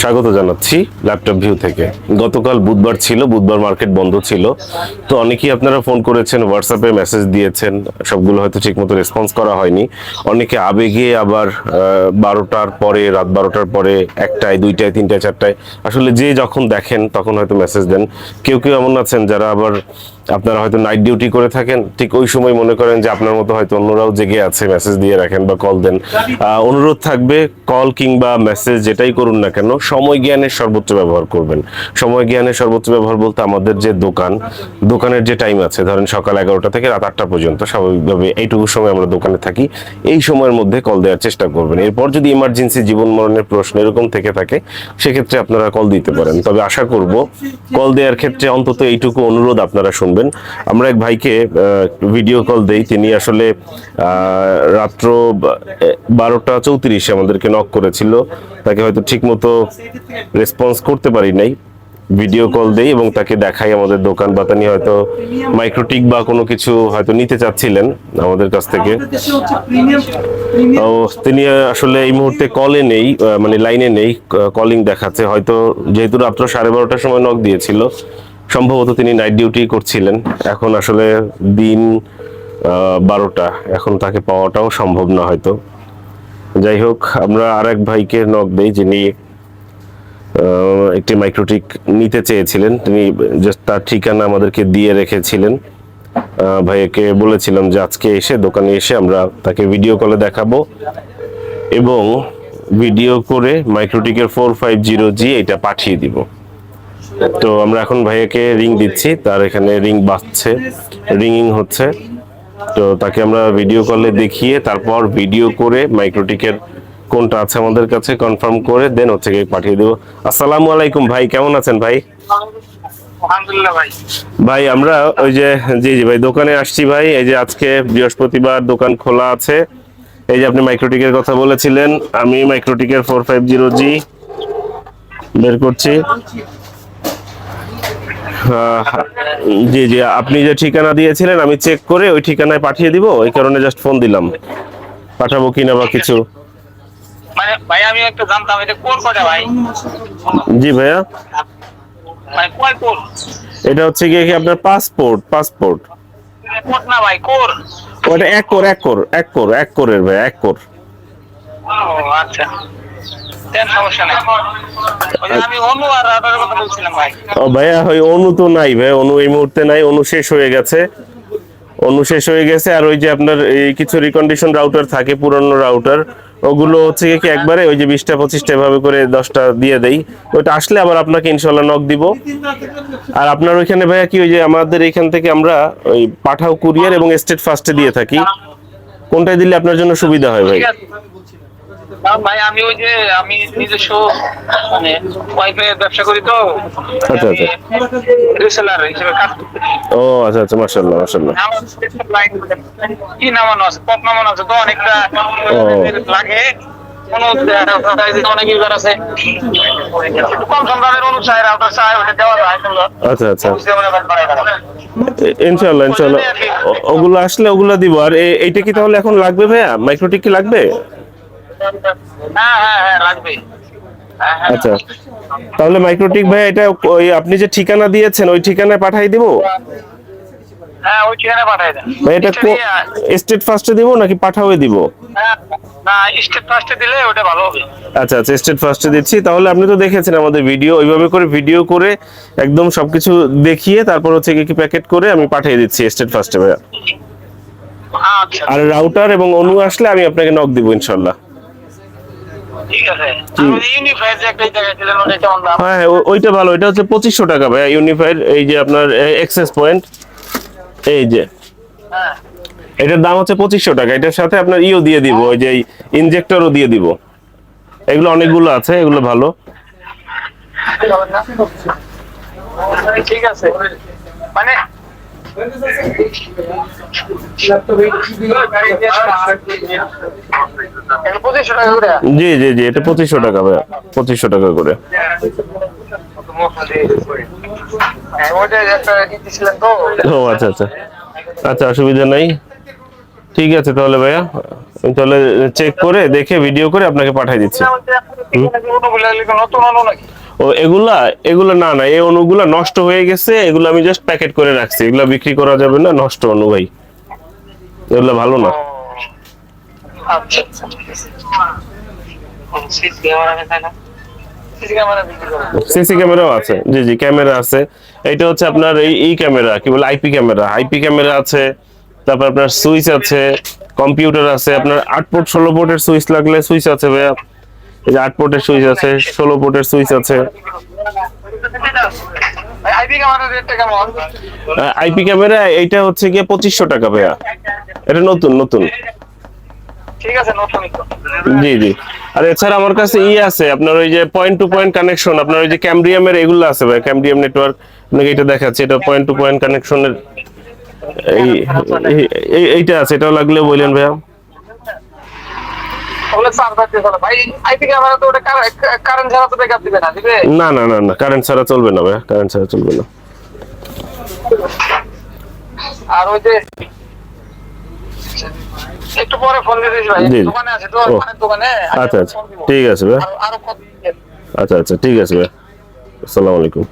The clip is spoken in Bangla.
স্বাগত জানাচ্ছি ল্যাপটপ ভিউ থেকে। গতকাল বুধবার ছিল, বুধবার মার্কেট বন্ধ ছিল। তো অনেকেই আপনারা ফোন করেছেন হোয়াটসঅ্যাপে মেসেজ দিয়েছেন, সবগুলো হয়তো ঠিকমতো রেসপন্স করা হয়নি। অনেকে আবেগে আবার বারোটার পরে, রাত বারোটার পরে, একটায়, দুইটায়, তিনটায়, চারটায়, আসলে যে যখন দেখেন তখন হয়তো মেসেজ দেন। কেউ কেউ এমন আছেন যারা আবার আপনারা হয়তো নাইট ডিউটি করে থাকেন, ঠিক ওই সময় মনে করেন যে আপনার মতো হয়তো অন্যরাও জেগে আছে মেসেজ দিয়ে রাখেন বা কল দেন। অনুরোধ থাকবে কল কিংবা মেসেজ যেটাই করুন না কেন, সময় জ্ঞানের সর্বোচ্চ ব্যবহার করবেন। সময় জ্ঞানের সর্বোচ্চ ব্যবহার বলতে আমাদের যে দোকান, দোকানের যে টাইম আছে, ধরেন সকাল এগারোটা থেকে রাত আটটা পর্যন্ত, স্বাভাবিকভাবে এইটুকু সময় আমরা দোকানে থাকি, এই সময়ের মধ্যে কল দেওয়ার চেষ্টা করবেন। এরপর যদি ইমার্জেন্সি জীবন মরণের প্রশ্ন এরকম থেকে থাকে, সেক্ষেত্রে আপনারা কল দিতে পারেন। তবে আশা করব কল দেওয়ার ক্ষেত্রে অন্তত এইটুকু অনুরোধ আপনারা শুনবেন। আমরা এক ভাইকে ভিডিও কল দেই। তিনি আসলে রাত্র বারোটা চৌত্রিশে আমাদেরকে নক করেছিল। তাকে হয়তো ঠিক মতো রেসপন্স করতে পারি নাই। ভিডিও কল দেই এবং তাকে দেখাই আমাদের দোকান বা তিনি হয়তো মাইক্রোটিক বা কোনো কিছু হয়তো নিতে চাচ্ছিলেন আমাদের কাছ থেকে। ও তিনি আসলে এই মুহূর্তে কলে নেই মানে লাইনে নেই কলিং দেখাচ্ছে। হয়তো যেহেতু রাত্র সাড়ে বারোটার সময় নক দিয়েছিল সম্ভবত তিনি নাইট ডিউটি করছিলেন। এখন আসলে দিন বারোটা। এখন তাকে পাওয়াটাও সম্ভব না হয়তো। যাই হোক আমরা আর এক ভাইকে নক দেই যিনি একটি মাইক্রোটিক নিতে চেয়েছিলেন। তিনি জাস্ট তার ঠিকানা আমাদেরকে দিয়ে রেখেছিলেন। আহ, ভাইয়াকে বলেছিলাম যে আজকে এসে দোকানে এসে আমরা তাকে ভিডিও কলে দেখাবো। এবং ভিডিও করে মাইক্রোটিকের ফোর ফাইভ জিরো জি এটা পাঠিয়ে দিব। তো আমরা এখন ভাইয়াকে রিং দিচ্ছি তার এখানে রিং বাজছে রিংইং হচ্ছে। তো তাকে আমরা ভিডিও কলে দেখিয়ে তারপর ভিডিও করে মাইক্রোটিকের কোনটা আছে আমাদের কাছে কনফার্ম করে দেন হচ্ছে গিয়ে পাঠিয়ে দেবো। আসসালামু আলাইকুম ভাই কেমন আছেন ভাই? ভাই। ভাই আমরা ওই যে জি জি ভাই দোকানে আসছি ভাই এই যে আজকে বৃহস্পতিবার দোকান খোলা আছে। এই যে আপনি মাইক্রোটিকের কথা বলেছিলেন আমি মাইক্রোটিকের ফোর ফাইভ জিরো জি বের করছি। জি জি আপনি যে ঠিকানা দিয়েছিলেন আমি চেক করে ওই ঠিকানায় পাঠিয়ে দিব এই কারণে জাস্ট ফোন দিলাম। পাঠাবো কিনা বা কিছু? মানে ভাই আমি একটা জানতাম এটা কোন কটা ভাই? জি ভাইয়া? মানে কয় কোর এটা হচ্ছে গিয়ে কি আপনার পাসপোর্ট পাসপোর্ট কোট না ভাই কোর? ওটা এক কোর এক কোর এক কোর এক কোরের ভাই এক কোর। ও আচ্ছা। তেন সমস্যা নেই। ও ভাইয়া ওই অনু তো নাই ভাই অনু এই মুহূর্তে নাই অনু শেষ হয়ে গেছে। অনু শেষ হয়ে গেছে আর ওই যে আপনার এই কিছু রিকন্ডিশন রাউটার থাকে পুরনো রাউটার ওগুলো হচ্ছে কি একবারে ওই যে বিশটা পঁচিশটা এভাবে করে দশটা দিয়ে দেই। ওইটা আসলে আবার আপনাকে ইনশাল্লাহ নক দিব। আর আপনার ওইখানে ভাইয়া কি ওই যে আমাদের এখান থেকে আমরা ওই পাঠাও কুরিয়ার এবং স্টেট ফার্স্টে দিয়ে থাকি। কোনটায় দিলে আপনার জন্য সুবিধা হয় ভাই? ঠিক ভাই আমি ওই যে আমি নিজস্ব মানে ওয়াইফাই ব্যবসা করি তো। আচ্ছা, আচ্ছা। রিসেলার হিসেবে কাজ। ও আচ্ছা আচ্ছা মার্শাল্লাহ আমার line কি নামানো আছে পপ নামানো আছে তো অনেকটা লাগে। কোন অনেক ইউজার আছে। কম সম অনুসারে আপনার চাই ওটা দেওয়া যায় আচ্ছা আচ্ছা। না ওগুলো আসলে ওগুলো দিব। আর এইটা কি তাহলে এখন লাগবে ভাইয়া? মাইক্রোটিক কি লাগবে? আচ্ছা। তাহলে মাইক্রোটিক ভাইয়া এটা ওই আপনি যে ঠিকানা দিয়েছেন ওই ঠিকানায় পাঠাই দিব? হ্যাঁ ওই ঠিকানা পাঠাই দেন। ভাই এটা স্টেট স্টেট ফার্স্টে দিব নাকি পাঠাওয়ে দিব? হ্যাঁ, না স্টেট ফার্স্টে দিলে ওটা ভালো হবে। আচ্ছা আচ্ছা স্টেট ফার্স্টে দিচ্ছি। তাহলে আপনি তো দেখেছেন আমাদের ভিডিও ওইভাবে করে ভিডিও করে একদম সবকিছু দেখিয়ে তারপর হচ্ছে কি প্যাকেট করে আমি পাঠিয়ে দিচ্ছি স্টেট ফার্স্টে ভাইয়া। আচ্ছা। আর রাউটার এবং অনু আসলে আমি আপনাকে নক দিব ইনশাল্লাহ ঠিক আছে আমাদের ইউনিফায়ার যে একটা জায়গায় ছিলেন ওটা দাম? হ্যাঁ হ্যাঁ, ওইটা ভালো এটা হচ্ছে পঁচিশশো টাকা ভাইয়া ইউনিফাইড এই যে আপনার এক্সেস পয়েন্ট এই যে। হ্যাঁ। এটার দাম হচ্ছে পঁচিশশো টাকা এটার সাথে আপনার ইও দিয়ে দিব ওই যে ইনজেক্টরও দিয়ে দিব। এগুলো অনেকগুলো আছে এগুলো ভালো। ঠিক আছে। মানে এটা পঁচিশশো টাকা করে জি জি জি, এটা পঁচিশশো টাকা ভাইয়া। পঁচিশশো টাকা করে। ও আচ্ছা আচ্ছা। আচ্ছা অসুবিধা নাই। ঠিক আছে তাহলে ভাইয়া। আমি তাহলে চেক করে, দেখে ভিডিও করে আপনাকে পাঠিয়ে দিচ্ছি। ও এগুলা এগুলা না না এই অনুগুলা নষ্ট হয়ে গেছে এগুলো আমি জাস্ট প্যাকেট করে রাখছি। এগুলা বিক্রি করা যাবে না নষ্ট অনু ভাই। এগুলা ভালো না। আচ্ছা আচ্ছা সিসি ক্যামেরাও আছে জি জি ক্যামেরা আছে। এটা হচ্ছে আপনার এই এই ক্যামেরা কি বলে আইপি ক্যামেরা। আইপি ক্যামেরা আছে তারপর আপনার সুইচ আছে কম্পিউটার আছে আপনার আট পোর্ট ষোলো পোর্টের সুইচ লাগলে সুইচ আছে ভাইয়া। এই যে আট পোর্টের সুইচ আছে, ষোলো পোর্টের সুইচ আছে। আইপি ক্যামেরা এইটা হচ্ছে গিয়ে পঁচিশশো টাকা ভাইয়া। এটা নতুন নতুন। জি জি। আর এছাড়া আমার কাছে ই আছে, আপনার ওই যে পয়েন্ট টু পয়েন্ট কানেকশন আপনার ওই যে ক্যামরিয়ামের এগুলো আছে ভাই ক্যামরিয়াম নেটওয়ার্ক আপনাকে এটা দেখাচ্ছে, এটা পয়েন্ট টু পয়েন্ট কানেকশনের এই- এইটা আছে, এটাও লাগলে বললেন ভাইয়া। ওগুলো চার্জার দিয়ে চলে। ভাই আইপি ক্যামেরা তো ওটা কারেন্ট ছাড়া তো ব্যাকআপ দিবে না দিবে? না না না না কারেন্ট ছাড়া চলবে না ভাইয়া কারেন্ট ছাড়া চলবে না। আর ওই যে একটু পরে ফোন ভাই। দোকানে আছে তো দোকানে আচ্ছা আচ্ছা ঠিক আছে আরও আচ্ছা আচ্ছা ঠিক আছে ভাইয়া আসসালামু আলাইকুম।